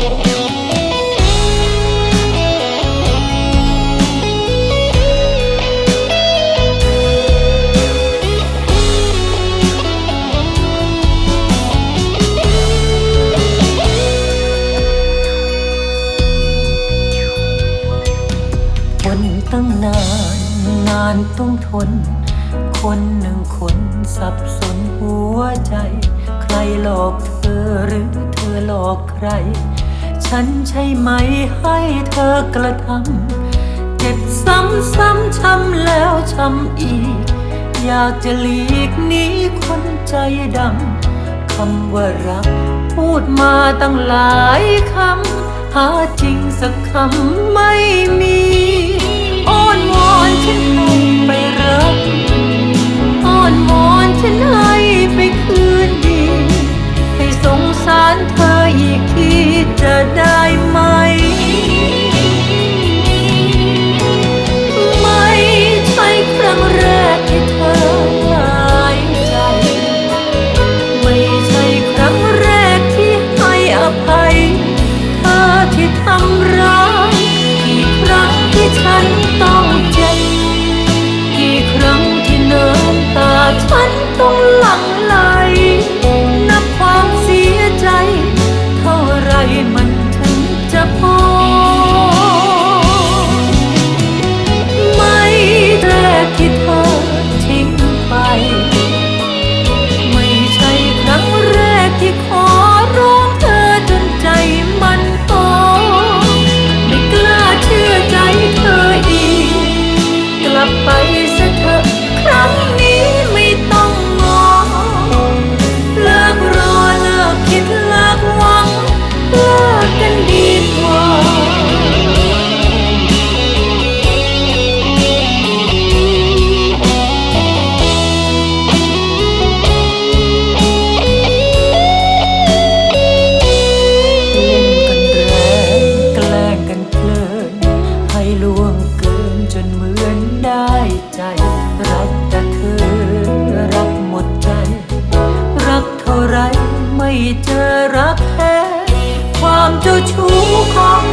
นตั้งนานนานต้องทน คนหนึ่งคนสับสนหัวใจ ใครหลอกเธอหรือเธอหลอกใคร ฉันใช่ไหมให้เธอกระทำเจ็บซ้ำซ้ำช้ำแล้วช้ำอีก อยากจะหลีกหนีคนใจดำคำว่ารัก พูดมาตั้งหลายคำหาจริงสักคำไม่มี รักแต่เธอรักหมดใจ รักเท่าไรไม่เจอรักแท้ความเจ้าชู้ของ